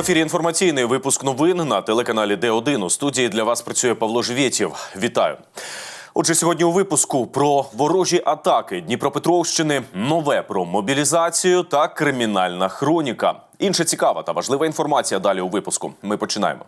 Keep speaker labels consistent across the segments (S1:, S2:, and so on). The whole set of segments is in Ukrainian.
S1: ефірі інформаційний випуск новин на телеканалі Д1. У студії для вас працює Павло Жвєтів. Вітаю. Отже, сьогодні у випуску про ворожі атаки Дніпропетровщини, нове про мобілізацію та кримінальна хроніка. Інша цікава та важлива інформація далі у випуску. Ми починаємо.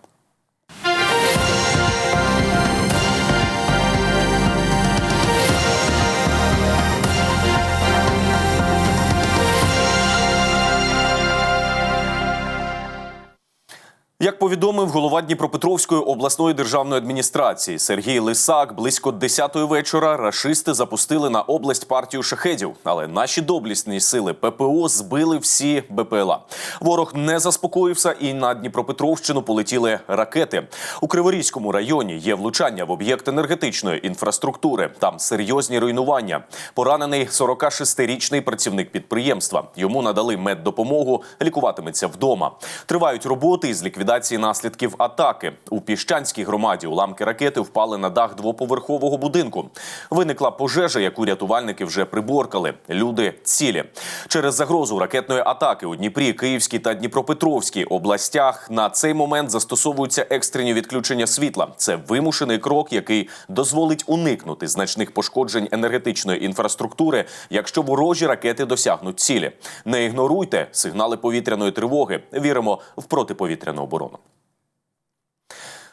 S1: Повідомив голова Дніпропетровської обласної державної адміністрації Сергій Лисак, близько 10-ї вечора рашисти запустили на область партію шахедів, але наші доблісні сили ППО збили всі БПЛА. Ворог не заспокоївся, і на Дніпропетровщину полетіли ракети. У Криворізькому районі є влучання в об'єкт енергетичної інфраструктури. Там серйозні руйнування. Поранений 46-річний працівник підприємства. Йому надали меддопомогу, лікуватиметься вдома. Тривають роботи із ліквідації наслідків атаки. У піщанській громаді уламки ракети впали на дах двоповерхового будинку. Виникла пожежа, яку рятувальники вже приборкали. Люди цілі. Через загрозу ракетної атаки у Дніпрі, Київській та Дніпропетровській областях на цей момент застосовуються екстрені відключення світла. Це вимушений крок, який дозволить уникнути значних пошкоджень енергетичної інфраструктури, якщо ворожі ракети досягнуть цілі. Не ігноруйте сигнали повітряної тривоги. Віримо в протиповітряну оборону.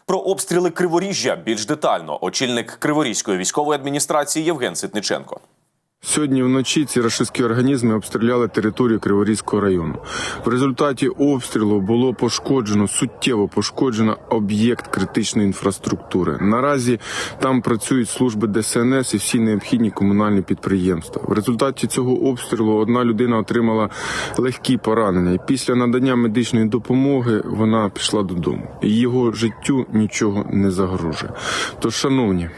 S1: Про обстріли Криворіжжя більш детально. Очільник Криворізької військової адміністрації Євген Ситниченко.
S2: Сьогодні вночі ці рашистські організми обстріляли територію Криворізького району. В результаті обстрілу було пошкоджено суттєво пошкоджено об'єкт критичної інфраструктури. Наразі там працюють служби ДСНС і всі необхідні комунальні підприємства. В результаті цього обстрілу одна людина отримала легкі поранення, і після надання медичної допомоги вона пішла додому. Його життю нічого не загрожує. Тож, шановні.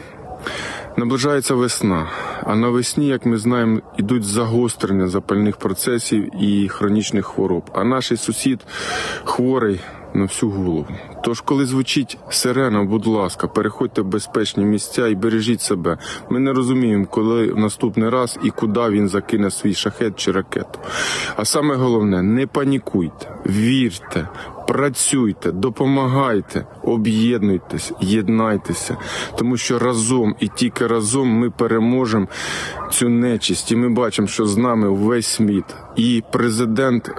S2: Наближається весна, а навесні, як ми знаємо, ідуть загострення запальних процесів і хронічних хвороб. А наш сусід хворий на всю голову. Тож, коли звучить сирена, будь ласка, переходьте в безпечні місця і бережіть себе. Ми не розуміємо, коли наступний раз і куди він закине свій шахет чи ракету. А саме головне, не панікуйте, вірте. Працюйте, допомагайте, об'єднуйтесь, єднайтеся, тому що разом і тільки разом ми переможемо цю нечисть. І ми бачимо, що з нами весь світ. І президент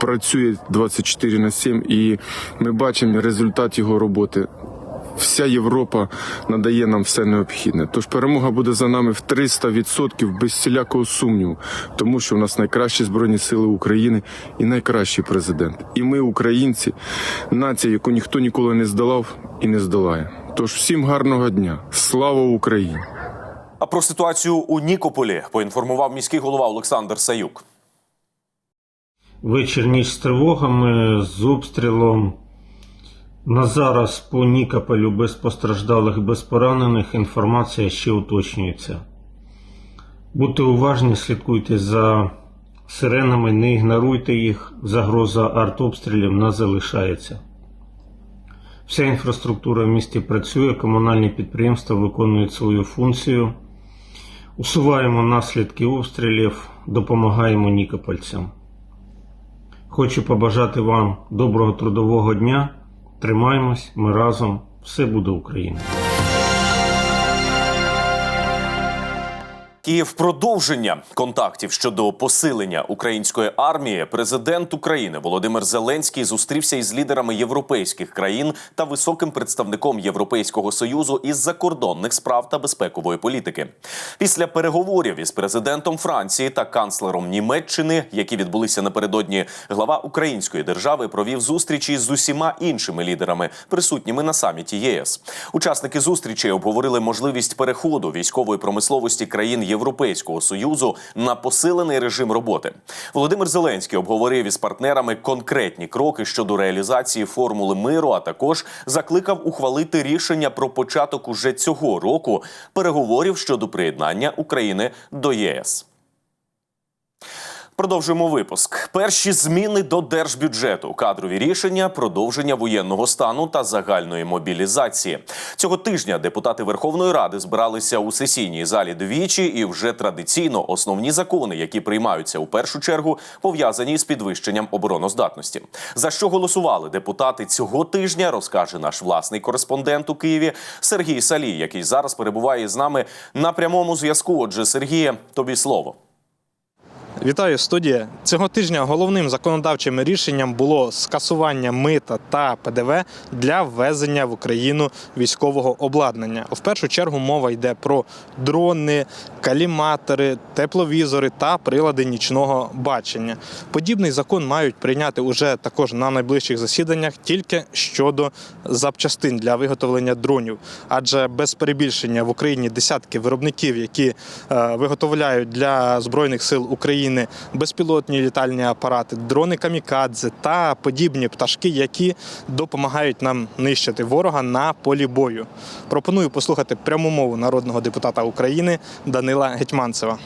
S2: працює 24 на 7, і ми бачимо результат його роботи. Вся Європа надає нам все необхідне. Тож перемога буде за нами в 300% без всілякого сумніву, тому що в нас найкращі збройні сили України і найкращий президент. І ми, українці, нація, яку ніхто ніколи не здолав і не здолає. Тож всім гарного дня! Слава Україні!
S1: А про ситуацію у Нікополі поінформував міський голова Олександр Саюк.
S3: Вечір ніч з тривогами, з обстрілом. На зараз по Нікополю без постраждалих, без поранених інформація ще уточнюється. Будьте уважні, слідкуйте за сиренами, не ігноруйте їх, загроза артобстрілів не залишається. Вся інфраструктура в місті працює, комунальні підприємства виконують свою функцію. Усуваємо наслідки обстрілів, допомагаємо нікопольцям. Хочу побажати вам доброго трудового дня. Тримаємось, ми разом. Все буде Україна.
S1: І в продовження контактів щодо посилення української армії президент України Володимир Зеленський зустрівся із лідерами європейських країн та високим представником Європейського союзу із закордонних справ та безпекової політики. Після переговорів із президентом Франції та канцлером Німеччини, які відбулися напередодні, глава української держави провів зустрічі з усіма іншими лідерами, присутніми на саміті ЄС. Учасники зустрічі обговорили можливість переходу військової промисловості країн Європейського союзу на посилений режим роботи. Володимир Зеленський обговорив із партнерами конкретні кроки щодо реалізації формули миру, а також закликав ухвалити рішення про початок уже цього року переговорів щодо приєднання України до ЄС. Продовжуємо випуск. Перші зміни до держбюджету, кадрові рішення, продовження воєнного стану та загальної мобілізації. Цього тижня депутати Верховної Ради збиралися у сесійній залі двічі, і вже традиційно основні закони, які приймаються у першу чергу, пов'язані з підвищенням обороноздатності. За що голосували депутати цього тижня, розкаже наш власний кореспондент у Києві Сергій Салій, який зараз перебуває з нами на прямому зв'язку. Отже, Сергіє, тобі слово.
S4: Вітаю студія. Цього тижня головним законодавчим рішенням було скасування мита та ПДВ для ввезення в Україну військового обладнання. В першу чергу мова йде про дрони, каліматори, тепловізори та прилади нічного бачення. Подібний закон мають прийняти уже також на найближчих засіданнях тільки щодо запчастин для виготовлення дронів. Адже без перебільшення в Україні десятки виробників, які е, виготовляють для збройних сил України безпілотні літальні апарати, дрони камікадзе та подібні пташки, які допомагають нам нищити ворога на полі бою. Пропоную послухати пряму мову народного депутата України Данила Гетьманцева.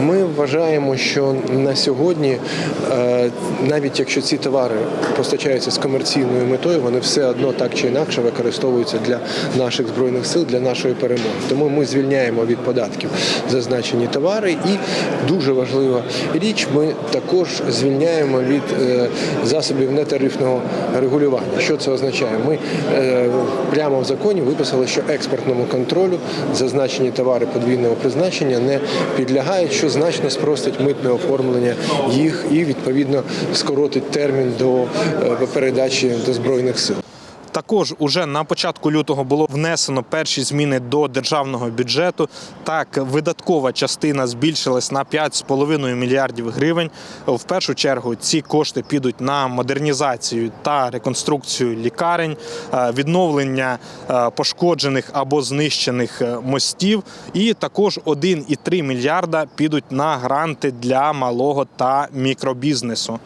S5: Ми вважаємо, що на сьогодні, е, навіть якщо ці товари постачаються з комерційною метою, вони все одно так чи інакше використовуються для наших збройних сил, для нашої перемоги. Тому ми звільняємо від податків зазначені товари, і дуже важлива річ, ми також звільняємо від е, засобів нетарифного регулювання. Що це означає? Ми е, прямо в законі виписали, що експортному контролю зазначені товари подвійного призначення не підлягають, що значно спростить митне оформлення їх і відповідно скоротить термін до е, передачі до збройних сил.
S4: Також уже на початку лютого було внесено перші зміни до державного бюджету. Так, видаткова частина збільшилась на 5,5 мільярдів гривень. В першу чергу ці кошти підуть на модернізацію та реконструкцію лікарень, е, відновлення е, пошкоджених або знищених е, мостів. І також 1,3 мільярда підуть на гранти для малого та мікробізнесу.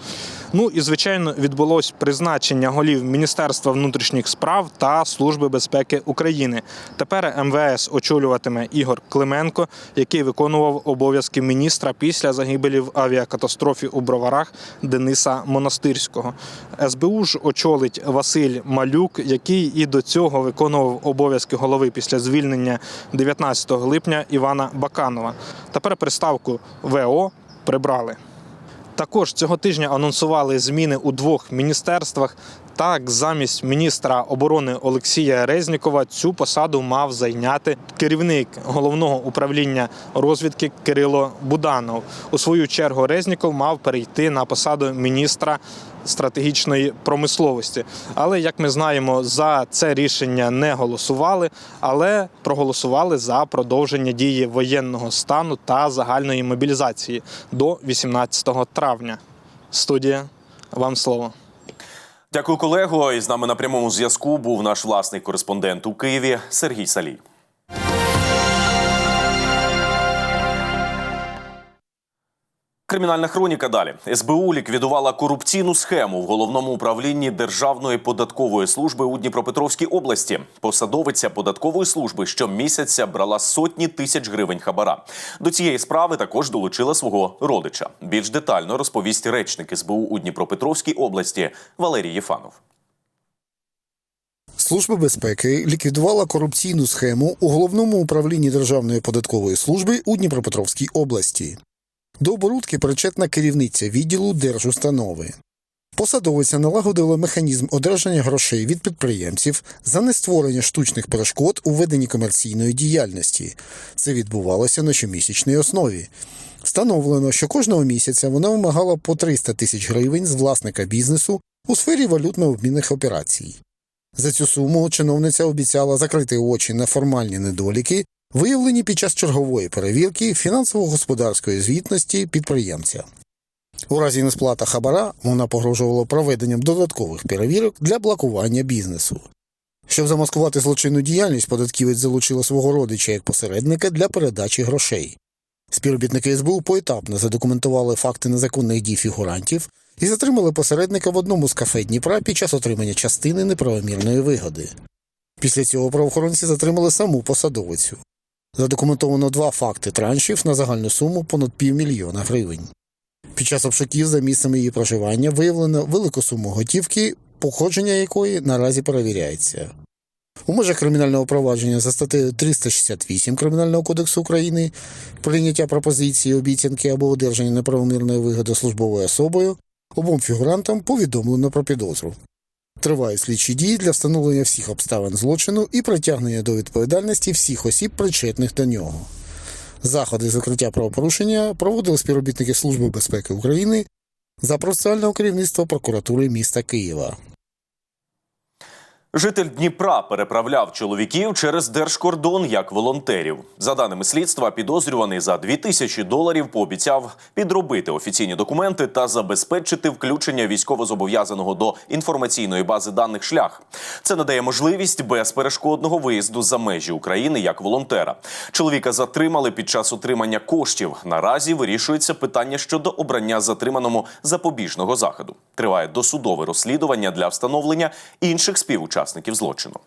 S4: Ну і звичайно відбулось призначення голів Міністерства внутрішніх справ та Служби безпеки України. Тепер МВС очолюватиме Ігор Клименко, який виконував обов'язки міністра після загибелі в авіакатастрофі у Броварах Дениса Монастирського. СБУ ж очолить Василь Малюк, який і до цього виконував обов'язки голови після звільнення 19 липня Івана Баканова. Тепер приставку ВО прибрали. Також цього тижня анонсували зміни у двох міністерствах. Так, замість міністра оборони Олексія Резнікова цю посаду мав зайняти керівник головного управління розвідки Кирило Буданов. У свою чергу Резніков мав перейти на посаду міністра стратегічної промисловості. Але як ми знаємо, за це рішення не голосували, але проголосували за продовження дії воєнного стану та загальної мобілізації до 18 травня. Студія, вам слово.
S1: Дякую, колего. І з нами на прямому зв'язку був наш власний кореспондент у Києві Сергій Салій. Кримінальна хроніка далі. СБУ ліквідувала корупційну схему в головному управлінні Державної податкової служби у Дніпропетровській області. Посадовиця податкової служби щомісяця брала сотні тисяч гривень хабара. До цієї справи також долучила свого родича. Більш детально розповість речник СБУ у Дніпропетровській області Валерій Єфанов.
S6: Служба безпеки ліквідувала корупційну схему у головному управлінні Державної податкової служби у Дніпропетровській області. До оборудки причетна керівниця відділу держустанови. Посадовиця налагодила механізм одержання грошей від підприємців за нестворення штучних перешкод у веденні комерційної діяльності. Це відбувалося на щомісячній основі. Встановлено, що кожного місяця вона вимагала по 300 тисяч гривень з власника бізнесу у сфері валютно-обмінних операцій. За цю суму чиновниця обіцяла закрити очі на формальні недоліки, виявлені під час чергової перевірки фінансово-господарської звітності підприємця. У разі несплата хабара вона погрожувала проведенням додаткових перевірок для блокування бізнесу. Щоб замаскувати злочинну діяльність, податківець залучила свого родича як посередника для передачі грошей. Співробітники СБУ поетапно задокументували факти незаконних дій фігурантів і затримали посередника в одному з кафе Дніпра під час отримання частини неправомірної вигоди. Після цього правоохоронці затримали саму посадовицю. Задокументовано два факти траншів на загальну суму понад півмільйона гривень. Під час обшуків за місцем її проживання виявлено велику суму готівки, походження якої наразі перевіряється. У межах кримінального провадження за статтею 368 Кримінального кодексу України прийняття пропозиції, обіцянки або одержання неправомірної вигоди службовою особою обом фігурантам повідомлено про підозру. Тривають слідчі дії для встановлення всіх обставин злочину і притягнення до відповідальності всіх осіб, причетних до нього. Заходи закриття правопорушення проводили співробітники Служби безпеки України за процесуального керівництва прокуратури міста Києва.
S1: Житель Дніпра переправляв чоловіків через держкордон як волонтерів. За даними слідства, підозрюваний за 2000 доларів пообіцяв підробити офіційні документи та забезпечити включення військовозобов'язаного до інформаційної бази даних шлях. Це надає можливість безперешкодного виїзду за межі України як волонтера. Чоловіка затримали під час отримання коштів. Наразі вирішується питання щодо обрання затриманому запобіжного заходу. Триває досудове розслідування для встановлення інших співучасників злочину.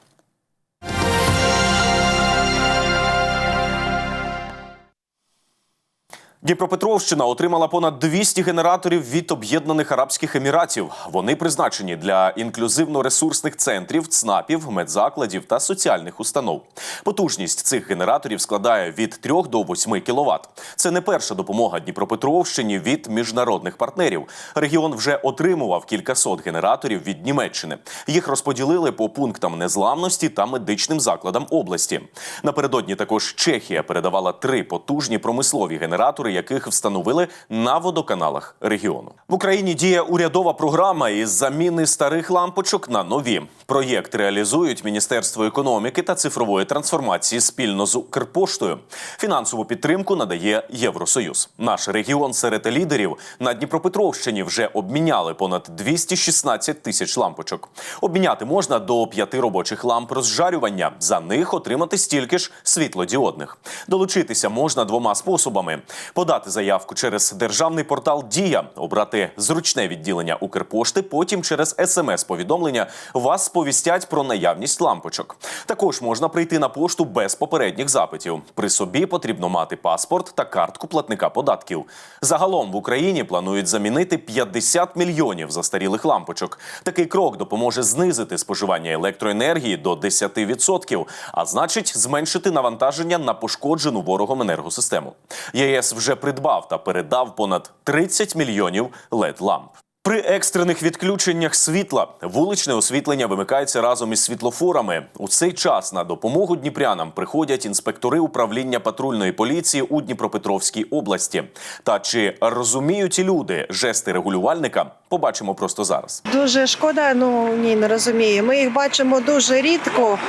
S1: Дніпропетровщина отримала понад 200 генераторів від Об'єднаних Арабських Еміратів. Вони призначені для інклюзивно-ресурсних центрів, ЦНАПів, медзакладів та соціальних установ. Потужність цих генераторів складає від 3 до 8 кВт. Це не перша допомога Дніпропетровщині від міжнародних партнерів. Регіон вже отримував кількасот генераторів від Німеччини. Їх розподілили по пунктам незламності та медичним закладам області. Напередодні також Чехія передавала три потужні промислові генератори, яких встановили на водоканалах регіону. В Україні діє урядова програма із заміни старих лампочок на нові. Проєкт реалізують Міністерство економіки та цифрової трансформації спільно з Укрпоштою. Фінансову підтримку надає Євросоюз. Наш регіон серед лідерів на Дніпропетровщині вже обміняли понад 216 тисяч лампочок. Обміняти можна до п'яти робочих ламп розжарювання. За них отримати стільки ж світлодіодних. Долучитися можна двома способами: подати заявку через державний портал Дія, обрати зручне відділення Укрпошти. Потім через смс-повідомлення вас сповістять про наявність лампочок. Також можна прийти на пошту без попередніх запитів. При собі потрібно мати паспорт та картку платника податків. Загалом в Україні планують замінити 50 мільйонів застарілих лампочок. Такий крок допоможе знизити споживання електроенергії до 10%, а значить зменшити навантаження на пошкоджену ворогом енергосистему. ЄС вже придбав та передав понад 30 мільйонів led ламп При екстрених відключеннях світла вуличне освітлення вимикається разом із світлофорами. У цей час на допомогу дніпрянам приходять інспектори управління патрульної поліції у Дніпропетровській області. Та чи розуміють і люди жести регулювальника? Побачимо просто зараз.
S7: Дуже шкода, ну ні, не розумію. Ми їх бачимо дуже рідко.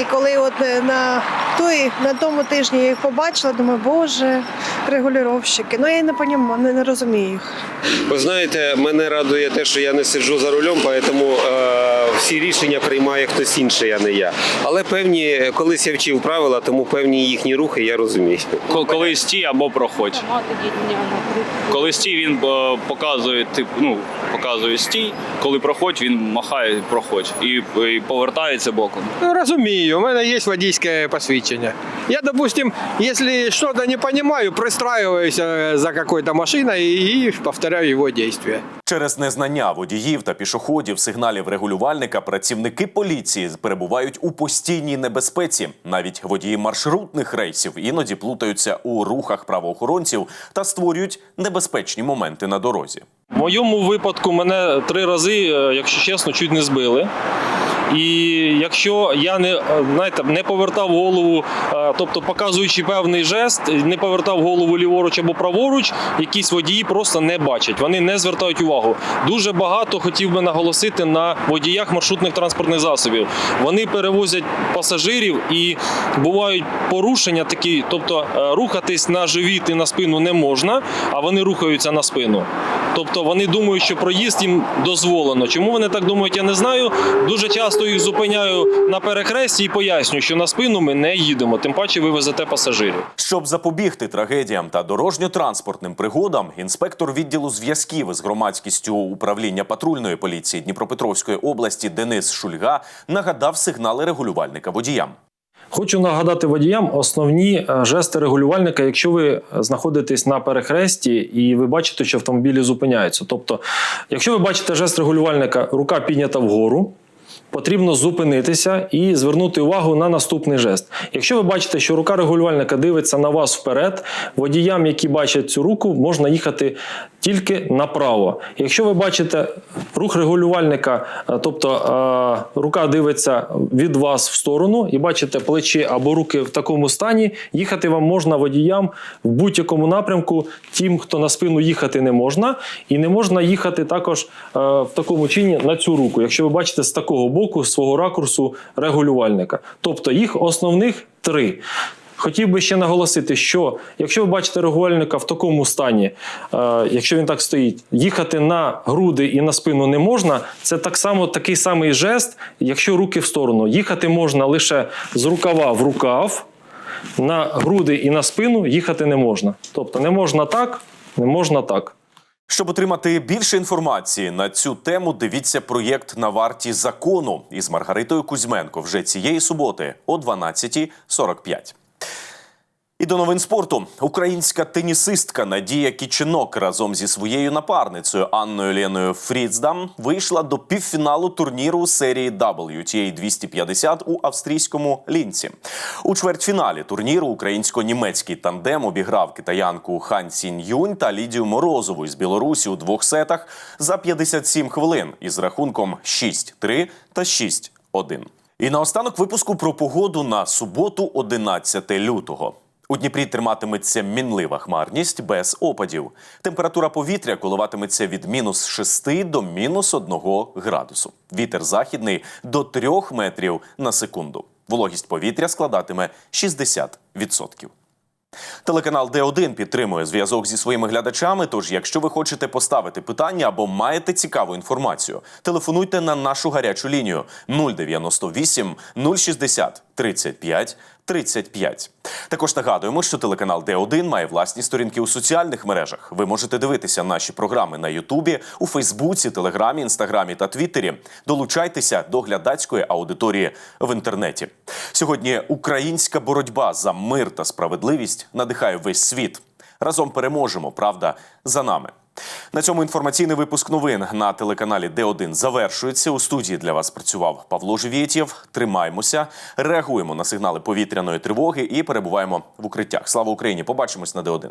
S7: І коли от е, на той на тому тижні я їх побачила, думаю, боже, регулювальщики. Ну я не понімаю, не, не розумію їх.
S8: Ви знаєте, мене радує те, що я не сиджу за рулем, тому е, всі рішення приймає хтось інший, а не я. Але певні, колись я вчив правила, тому певні їхні рухи я розумію.
S9: Ко- Коли стій або проходь. Коли стій, він е, показує тип, ну, показує стій. Коли проходь, він махає проходь і, і повертається боком.
S10: Ну, розумію, у мене є водійське посвідчення. Я, допустим, если что-то не понимаю, пристраиваюсь э, за какой-то машиной и повторяю его действия.
S1: Через незнання водіїв та пішоходів сигналів регулювальника працівники поліції перебувають у постійній небезпеці. Навіть водії маршрутних рейсів іноді плутаються у рухах правоохоронців та створюють небезпечні моменти на дорозі.
S11: В моєму випадку мене три рази, е, якщо чесно, чуть не збили. І якщо я не е, знаєте, не повертав голову, е, тобто показуючи певний жест, не повертав голову ліворуч або праворуч, якісь водії просто не бачать, вони не звертають увагу. Дуже багато хотів би наголосити на водіях маршрутних транспортних засобів. Вони перевозять пасажирів і бувають порушення такі, тобто рухатись на живіт і на спину не можна, а вони рухаються на спину. Тобто вони думають, що проїзд їм дозволено. Чому вони так думають, я не знаю. Дуже часто їх зупиняю на перехресті і пояснюю, що на спину ми не їдемо, тим паче ви везете пасажирів.
S1: Щоб запобігти трагедіям та дорожньо-транспортним пригодам, інспектор відділу зв'язків із громадськістю управління патрульної поліції Дніпропетровської області Денис Шульга нагадав сигнали регулювальника водіям.
S11: Хочу нагадати водіям основні е, жести регулювальника, якщо ви знаходитесь на перехресті і ви бачите, що автомобілі зупиняються. Тобто, якщо ви бачите жест регулювальника, рука піднята вгору. Потрібно зупинитися і звернути увагу на наступний жест. Якщо ви бачите, що рука регулювальника дивиться на вас вперед, водіям, які бачать цю руку, можна їхати тільки направо. Якщо ви бачите рух регулювальника, е, тобто е, рука дивиться від вас в сторону і бачите плечі або руки в такому стані, їхати вам можна водіям в будь-якому напрямку. Тим, хто на спину їхати не можна, і не можна їхати також е, в такому чині на цю руку, якщо ви бачите з такого боку з свого ракурсу регулювальника. Тобто їх основних три. Хотів би ще наголосити, що якщо ви бачите регулювальника в такому стані, е, якщо він так стоїть, їхати на груди і на спину не можна. Це так само такий самий жест, якщо руки в сторону. Їхати можна лише з рукава в рукав, на груди і на спину їхати не можна. Тобто не можна так, не можна так.
S1: Щоб отримати більше інформації на цю тему, дивіться проєкт на варті закону із Маргаритою Кузьменко вже цієї суботи о 12.45. І до новин спорту українська тенісистка Надія Кіченок разом зі своєю напарницею Анною Леною Фріцдам вийшла до півфіналу турніру серії WTA 250 у австрійському лінці. У чвертьфіналі турніру українсько-німецький тандем обіграв китаянку Хан Сінь Юнь та Лідію Морозову із Білорусі у двох сетах за 57 хвилин із рахунком 6-3 та 6-1. І наостанок випуску про погоду на суботу, 11 лютого. У Дніпрі триматиметься мінлива хмарність без опадів. Температура повітря коливатиметься від мінус 6 до мінус 1 градусу. Вітер західний до 3 метрів на секунду. Вологість повітря складатиме 60%. Телеканал Д1 підтримує зв'язок зі своїми глядачами. Тож, якщо ви хочете поставити питання або маєте цікаву інформацію, телефонуйте на нашу гарячу лінію 098 060 35 35. Також нагадуємо, що телеканал Д1 має власні сторінки у соціальних мережах. Ви можете дивитися наші програми на Ютубі, у Фейсбуці, Телеграмі, Інстаграмі та Твіттері. Долучайтеся до глядацької аудиторії в інтернеті. Сьогодні українська боротьба за мир та справедливість надихає весь світ. Разом переможемо. Правда за нами. На цьому інформаційний випуск новин на телеканалі Д1 завершується. У студії для вас працював Павло Живєтєв. Тримаємося, реагуємо на сигнали повітряної тривоги і перебуваємо в укриттях. Слава Україні! Побачимось на Д1.